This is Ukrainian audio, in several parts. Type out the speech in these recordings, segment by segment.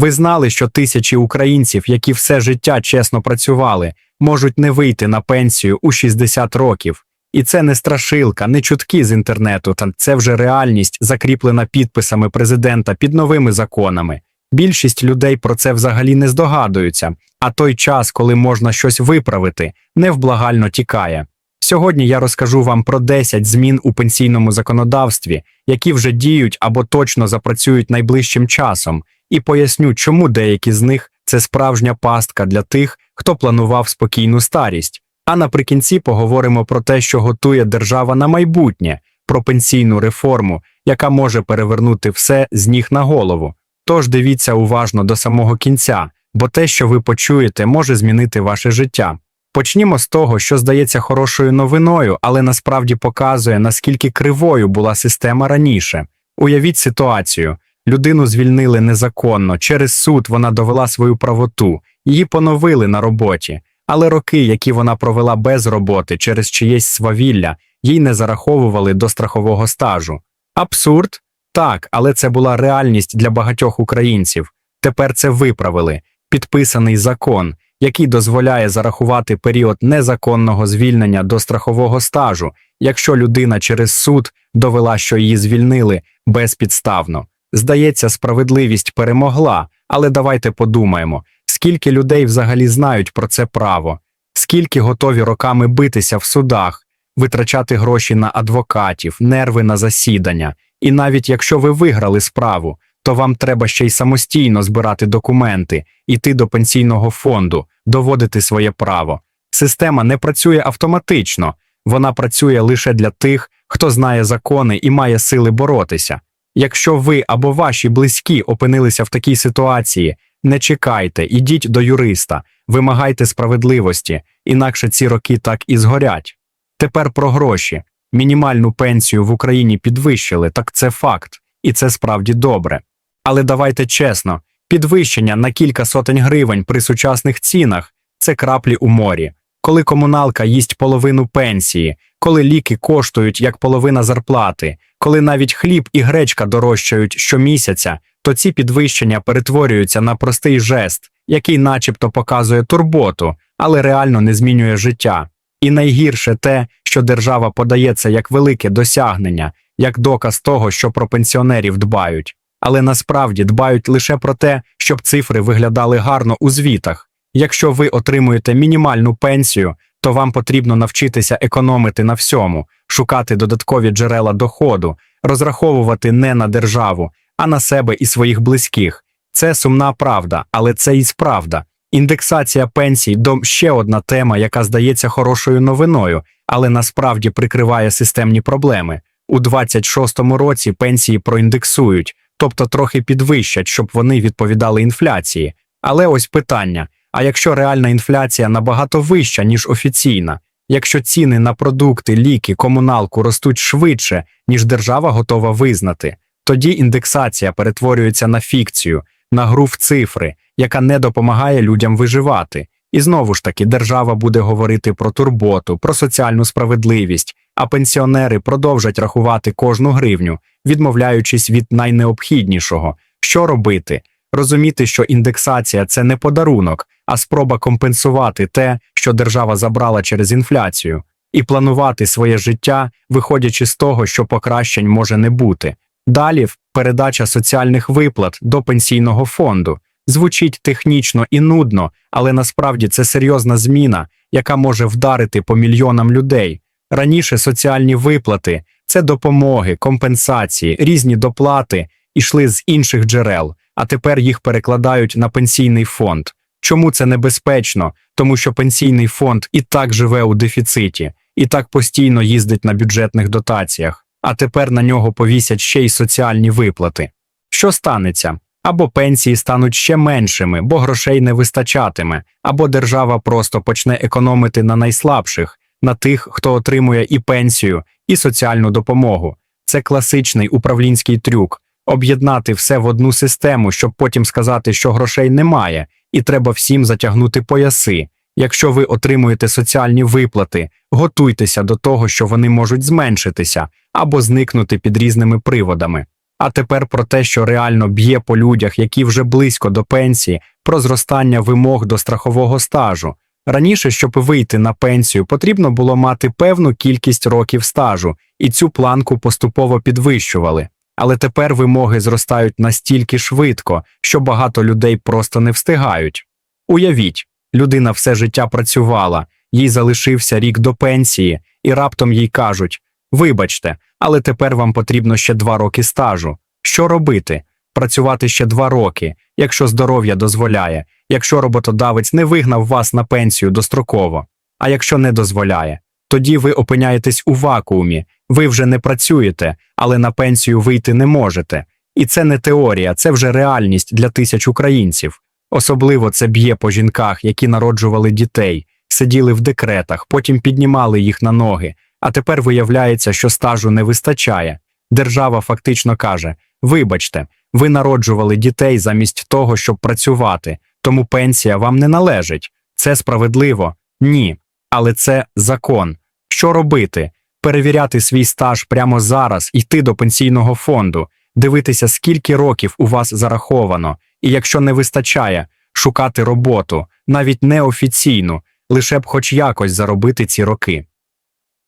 Ви знали, що тисячі українців, які все життя чесно працювали, можуть не вийти на пенсію у 60 років. І це не страшилка, не чутки з інтернету, та це вже реальність, закріплена підписами президента під новими законами. Більшість людей про це взагалі не здогадуються, а той час, коли можна щось виправити, невблагально тікає. Сьогодні я розкажу вам про 10 змін у пенсійному законодавстві, які вже діють або точно запрацюють найближчим часом, і поясню, чому деякі з них це справжня пастка для тих, хто планував спокійну старість. А наприкінці поговоримо про те, що готує держава на майбутнє, про пенсійну реформу, яка може перевернути все з ніг на голову. Тож дивіться уважно до самого кінця, бо те, що ви почуєте, може змінити ваше життя. Почнімо з того, що здається хорошою новиною, але насправді показує, наскільки кривою була система раніше. Уявіть ситуацію: людину звільнили незаконно, через суд вона довела свою правоту, її поновили на роботі, але роки, які вона провела без роботи через чиєсь свавілля, їй не зараховували до страхового стажу. Абсурд? Так, але це була реальність для багатьох українців. Тепер це виправили. Підписаний закон, який дозволяє зарахувати період незаконного звільнення до страхового стажу, якщо людина через суд довела, що її звільнили безпідставно. Здається, справедливість перемогла, але давайте подумаємо, скільки людей взагалі знають про це право, скільки готові роками битися в судах, витрачати гроші на адвокатів, нерви на засідання. І навіть якщо ви виграли справу, то вам треба ще й самостійно збирати документи, йти до пенсійного фонду, доводити своє право. Система не працює автоматично, вона працює лише для тих, хто знає закони і має сили боротися. Якщо ви або ваші близькі опинилися в такій ситуації, не чекайте, ідіть до юриста, вимагайте справедливості, інакше ці роки так і згорять. Тепер про гроші. Мінімальну пенсію в Україні підвищили, так це факт, і це справді добре. Але давайте чесно, підвищення на кілька сотень гривень при сучасних цінах це краплі у морі. Коли комуналка їсть половину пенсії, коли ліки коштують як половина зарплати, коли навіть хліб і гречка дорожчають щомісяця, то ці підвищення перетворюються на простий жест, який начебто показує турботу, але реально не змінює життя. І найгірше те, що держава подає це як велике досягнення, як доказ того, що про пенсіонерів дбають, але насправді дбають лише про те, щоб цифри виглядали гарно у звітах. Якщо ви отримуєте мінімальну пенсію, то вам потрібно навчитися економити на всьому, шукати додаткові джерела доходу, розраховувати не на державу, а на себе і своїх близьких. Це сумна правда, але це і справда. Індексація пенсій до ще одна тема, яка здається хорошою новиною, але насправді прикриває системні проблеми. У 26-му році пенсії проіндексують, тобто трохи підвищать, щоб вони відповідали інфляції. Але ось питання: а якщо реальна інфляція набагато вища, ніж офіційна, якщо ціни на продукти, ліки, комуналку ростуть швидше, ніж держава готова визнати, тоді індексація перетворюється на фікцію, на гру в цифри, яка не допомагає людям виживати. І знову ж таки, держава буде говорити про турботу, про соціальну справедливість, а пенсіонери продовжать рахувати кожну гривню, відмовляючись від найнеобхіднішого. Що робити? Розуміти, що індексація це не подарунок, а спроба компенсувати те, що держава забрала через інфляцію, і планувати своє життя, виходячи з того, що покращень може не бути. Далі передача соціальних виплат до пенсійного фонду. Звучить технічно і нудно, але насправді це серйозна зміна, яка може вдарити по мільйонам людей. Раніше соціальні виплати це допомоги, компенсації, різні доплати йшли з інших джерел, а тепер їх перекладають на пенсійний фонд. Чому це небезпечно? Тому що пенсійний фонд і так живе у дефіциті, і так постійно їздить на бюджетних дотаціях, а тепер на нього повісять ще й соціальні виплати. Що станеться? Або пенсії стануть ще меншими, бо грошей не вистачатиме, або держава просто почне економити на найслабших, на тих, хто отримує і пенсію, і соціальну допомогу. Це класичний управлінський трюк об'єднати все в одну систему, щоб потім сказати, що грошей немає, і треба всім затягнути пояси. Якщо ви отримуєте соціальні виплати, готуйтеся до того, що вони можуть зменшитися або зникнути під різними приводами. А тепер про те, що реально б'є по людях, які вже близько до пенсії, про зростання вимог до страхового стажу. Раніше, щоб вийти на пенсію, потрібно було мати певну кількість років стажу, і цю планку поступово підвищували. Але тепер вимоги зростають настільки швидко, що багато людей просто не встигають. Уявіть, людина все життя працювала, їй залишився рік до пенсії, і раптом їй кажуть: Вибачте, але тепер вам потрібно ще два роки стажу. Що робити? Працювати ще два роки, якщо здоров'я дозволяє, якщо роботодавець не вигнав вас на пенсію достроково. А якщо не дозволяє, тоді ви опиняєтесь у вакуумі, ви вже не працюєте, але на пенсію вийти не можете. І це не теорія, це вже реальність для тисяч українців. Особливо це б'є по жінках, які народжували дітей, сиділи в декретах, потім піднімали їх на ноги, а тепер виявляється, що стажу не вистачає. Держава фактично каже: вибачте, ви народжували дітей замість того, щоб працювати, тому пенсія вам не належить. Це справедливо? Ні. Але це закон. Що робити? Перевіряти свій стаж прямо зараз, йти до пенсійного фонду, дивитися, скільки років у вас зараховано, і якщо не вистачає, шукати роботу, навіть неофіційну, лише б хоч якось заробити ці роки.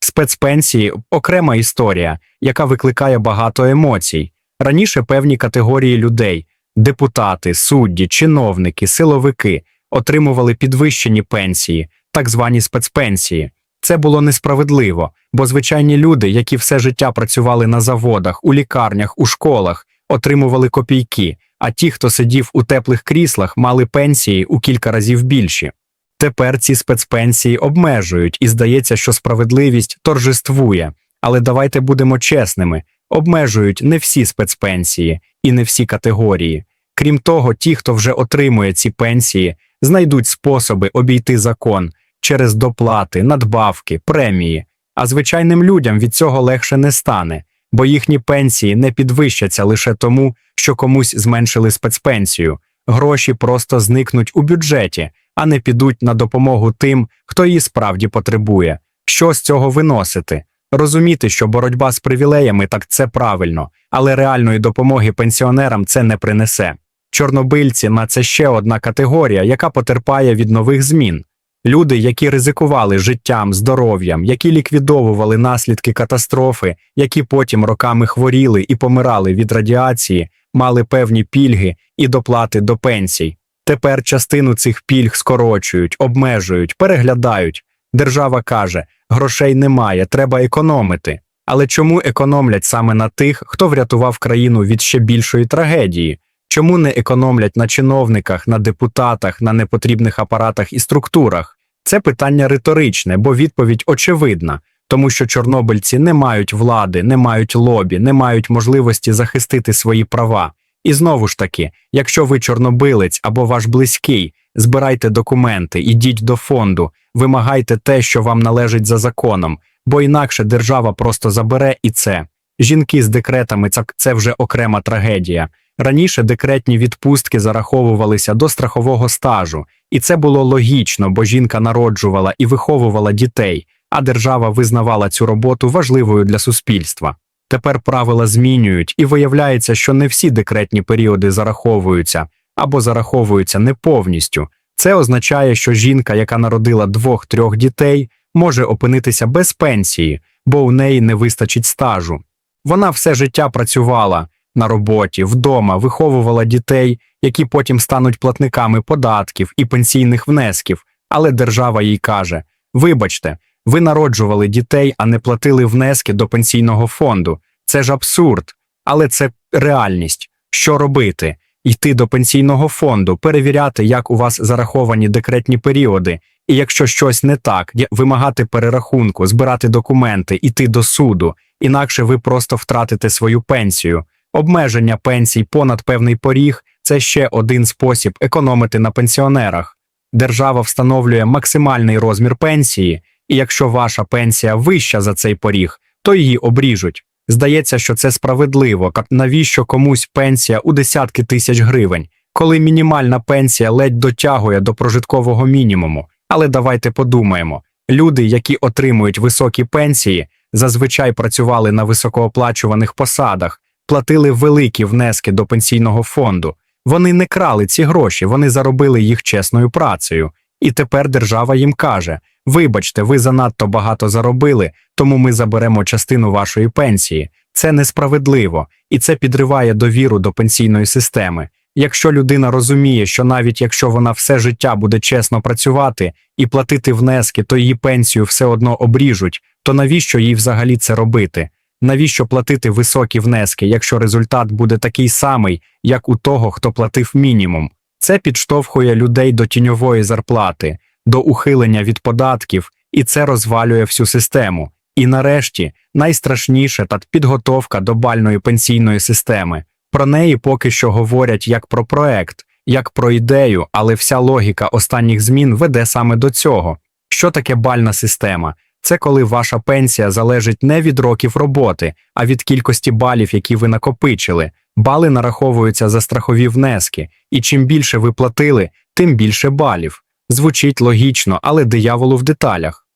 Спецпенсії окрема історія, яка викликає багато емоцій. Раніше певні категорії людей депутати, судді, чиновники, силовики отримували підвищені пенсії, так звані спецпенсії. Це було несправедливо, бо звичайні люди, які все життя працювали на заводах, у лікарнях, у школах, отримували копійки, а ті, хто сидів у теплих кріслах, мали пенсії у кілька разів більші. Тепер ці спецпенсії обмежують, і здається, що справедливість торжествує. Але давайте будемо чесними: обмежують не всі спецпенсії і не всі категорії. Крім того, ті, хто вже отримує ці пенсії, знайдуть способи обійти закон через доплати, надбавки, премії. А звичайним людям від цього легше не стане, бо їхні пенсії не підвищаться лише тому, що комусь зменшили спецпенсію. Гроші просто зникнуть у бюджеті, а не підуть на допомогу тим, хто її справді потребує. Що з цього виносити? Розуміти, що боротьба з привілеями так це правильно, але реальної допомоги пенсіонерам це не принесе. Чорнобильці на це ще одна категорія, яка потерпає від нових змін. Люди, які ризикували життям, здоров'ям, які ліквідовували наслідки катастрофи, які потім роками хворіли і помирали від радіації, мали певні пільги і доплати до пенсій. Тепер частину цих пільг скорочують, обмежують, переглядають. Держава каже, грошей немає, треба економити. Але чому економлять саме на тих, хто врятував країну від ще більшої трагедії? Чому не економлять на чиновниках, на депутатах, на непотрібних апаратах і структурах? Це питання риторичне, бо відповідь очевидна, тому що чорнобильці не мають влади, не мають лобі, не мають можливості захистити свої права. І знову ж таки, якщо ви чорнобилець або ваш близький, збирайте документи, ідіть до фонду, вимагайте те, що вам належить за законом, бо інакше держава просто забере і це. Жінки з декретами це, вже окрема трагедія. Раніше декретні відпустки зараховувалися до страхового стажу, і це було логічно, бо жінка народжувала і виховувала дітей, а держава визнавала цю роботу важливою для суспільства. Тепер правила змінюють, і виявляється, що не всі декретні періоди зараховуються або зараховуються не повністю. Це означає, що жінка, яка народила двох-трьох дітей, може опинитися без пенсії, бо у неї не вистачить стажу. Вона все життя працювала на роботі, вдома, виховувала дітей, які потім стануть платниками податків і пенсійних внесків, але держава їй каже: Вибачте, ви народжували дітей, а не платили внески до пенсійного фонду. Це ж абсурд, але це реальність. Що робити? Йти до пенсійного фонду, перевіряти, як у вас зараховані декретні періоди, і якщо щось не так, вимагати перерахунку, збирати документи, іти до суду, інакше ви просто втратите свою пенсію. Обмеження пенсій понад певний поріг це ще один спосіб економити на пенсіонерах. Держава встановлює максимальний розмір пенсії, і якщо ваша пенсія вища за цей поріг, то її обріжуть. Здається, що це справедливо, навіщо комусь пенсія у десятки тисяч гривень, коли мінімальна пенсія ледь дотягує до прожиткового мінімуму. Але давайте подумаємо: люди, які отримують високі пенсії, зазвичай працювали на високооплачуваних посадах, платили великі внески до пенсійного фонду. Вони не крали ці гроші, вони заробили їх чесною працею. І тепер держава їм каже: Вибачте, ви занадто багато заробили, тому ми заберемо частину вашої пенсії. Це несправедливо, і це підриває довіру до пенсійної системи. Якщо людина розуміє, що навіть якщо вона все життя буде чесно працювати і платити внески, то її пенсію все одно обріжуть, то навіщо їй взагалі це робити? Навіщо платити високі внески, якщо результат буде такий самий, як у того, хто платив мінімум? Це підштовхує людей до тіньової зарплати, до ухилення від податків, і це розвалює всю систему. І нарешті найстрашніше та підготовка до бальної пенсійної системи. Про неї поки що говорять як про проект, як про ідею, але вся логіка останніх змін веде саме до цього. Що таке бальна система? Це коли ваша пенсія залежить не від років роботи, а від кількості балів, які ви накопичили. Бали нараховуються за страхові внески, і чим більше ви платили, тим більше балів. Звучить логічно, але дияволу в деталях.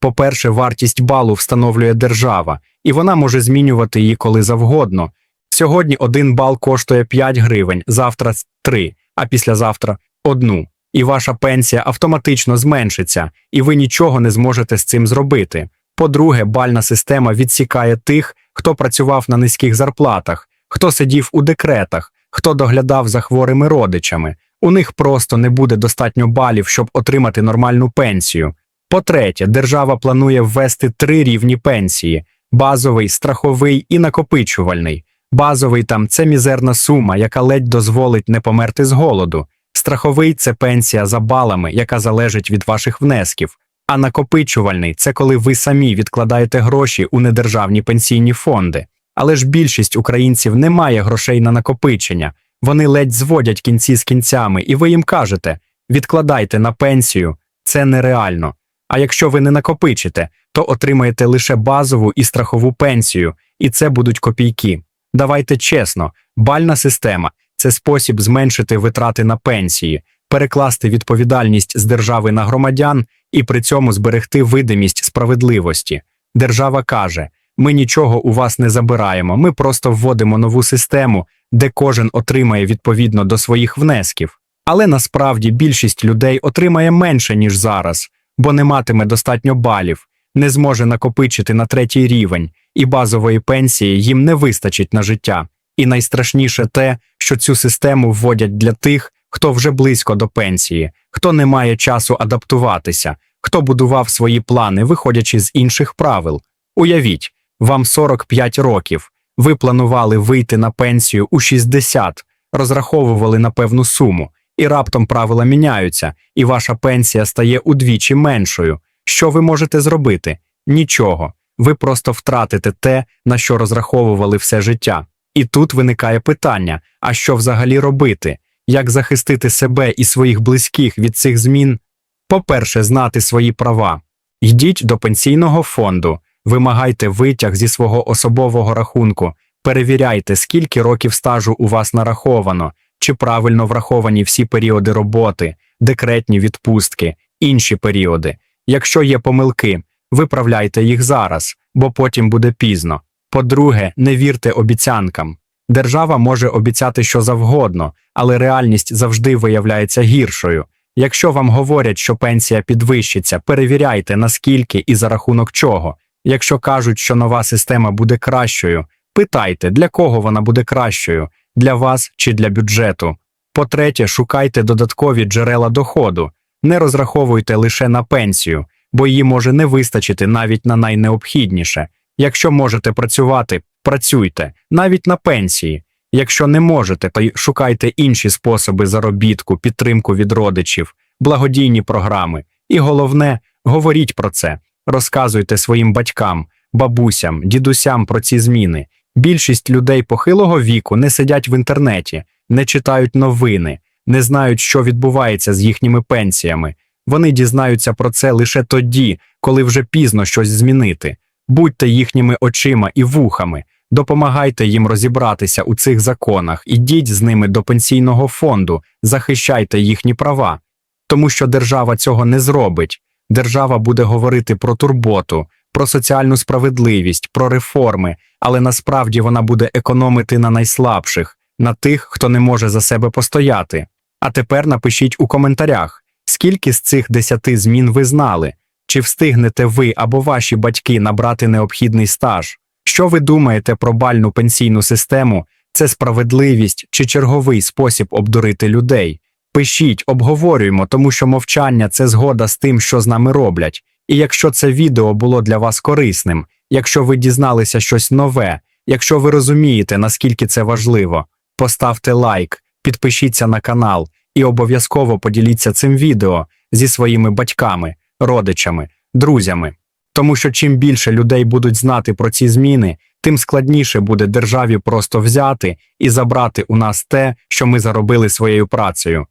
По-перше, вартість балу встановлює держава, і вона може змінювати її коли завгодно. Сьогодні один бал коштує 5 гривень, завтра 3, а післязавтра одну. І ваша пенсія автоматично зменшиться, і ви нічого не зможете з цим зробити. По-друге, бальна система відсікає тих, хто працював на низьких зарплатах, хто сидів у декретах, хто доглядав за хворими родичами. У них просто не буде достатньо балів, щоб отримати нормальну пенсію. По-третє, держава планує ввести три рівні пенсії: базовий, страховий і накопичувальний. Базовий там це мізерна сума, яка ледь дозволить не померти з голоду. Страховий це пенсія за балами, яка залежить від ваших внесків. А накопичувальний це коли ви самі відкладаєте гроші у недержавні пенсійні фонди. Але ж більшість українців не має грошей на накопичення. Вони ледь зводять кінці з кінцями, і ви їм кажете: відкладайте на пенсію, це нереально. А якщо ви не накопичите, то отримаєте лише базову і страхову пенсію, і це будуть копійки. Давайте чесно, бальна система це спосіб зменшити витрати на пенсії, перекласти відповідальність з держави на громадян і при цьому зберегти видимість справедливості. Держава каже: ми нічого у вас не забираємо, ми просто вводимо нову систему, де кожен отримає відповідно до своїх внесків. Але насправді більшість людей отримає менше, ніж зараз, бо не матиме достатньо балів, не зможе накопичити на третій рівень, і базової пенсії їм не вистачить на життя. І найстрашніше те, що цю систему вводять для тих, хто вже близько до пенсії, хто не має часу адаптуватися, хто будував свої плани, виходячи з інших правил. Уявіть, вам 45 років, ви планували вийти на пенсію у 60, розраховували на певну суму, і раптом правила міняються, і ваша пенсія стає удвічі меншою. Що ви можете зробити? Нічого. Ви просто втратите те, на що розраховували все життя. І тут виникає питання: а що взагалі робити? Як захистити себе і своїх близьких від цих змін? По-перше, знати свої права. Йдіть до пенсійного фонду, вимагайте витяг зі свого особового рахунку, перевіряйте, скільки років стажу у вас нараховано, чи правильно враховані всі періоди роботи, декретні відпустки, інші періоди. Якщо є помилки, виправляйте їх зараз, бо потім буде пізно. По-друге, не вірте обіцянкам. Держава може обіцяти що завгодно, але реальність завжди виявляється гіршою. Якщо вам говорять, що пенсія підвищиться, перевіряйте, наскільки і за рахунок чого. Якщо кажуть, що нова система буде кращою, питайте, для кого вона буде кращою, для вас чи для бюджету. По-третє, шукайте додаткові джерела доходу, не розраховуйте лише на пенсію, бо її може не вистачити навіть на найнеобхідніше. Якщо можете працювати, працюйте, навіть на пенсії. Якщо не можете, то й шукайте інші способи заробітку, підтримку від родичів, благодійні програми. І головне, говоріть про це, розказуйте своїм батькам, бабусям, дідусям про ці зміни. Більшість людей похилого віку не сидять в інтернеті, не читають новини, не знають, що відбувається з їхніми пенсіями. Вони дізнаються про це лише тоді, коли вже пізно щось змінити. Будьте їхніми очима і вухами, допомагайте їм розібратися у цих законах, ідіть з ними до пенсійного фонду, захищайте їхні права. Тому що держава цього не зробить. Держава буде говорити про турботу, про соціальну справедливість, про реформи, але насправді вона буде економити на найслабших, на тих, хто не може за себе постояти. А тепер напишіть у коментарях, скільки з цих десяти змін ви знали, чи встигнете ви або ваші батьки набрати необхідний стаж. Що ви думаєте про бальну пенсійну систему? Це справедливість чи черговий спосіб обдурити людей? Пишіть, обговорюємо, тому що мовчання це згода з тим, що з нами роблять. І якщо це відео було для вас корисним, якщо ви дізналися щось нове, якщо ви розумієте, наскільки це важливо, поставте лайк, підпишіться на канал і обов'язково поділіться цим відео зі своїми батьками, родичами, друзями. Тому що чим більше людей будуть знати про ці зміни, тим складніше буде державі просто взяти і забрати у нас те, що ми заробили своєю працею.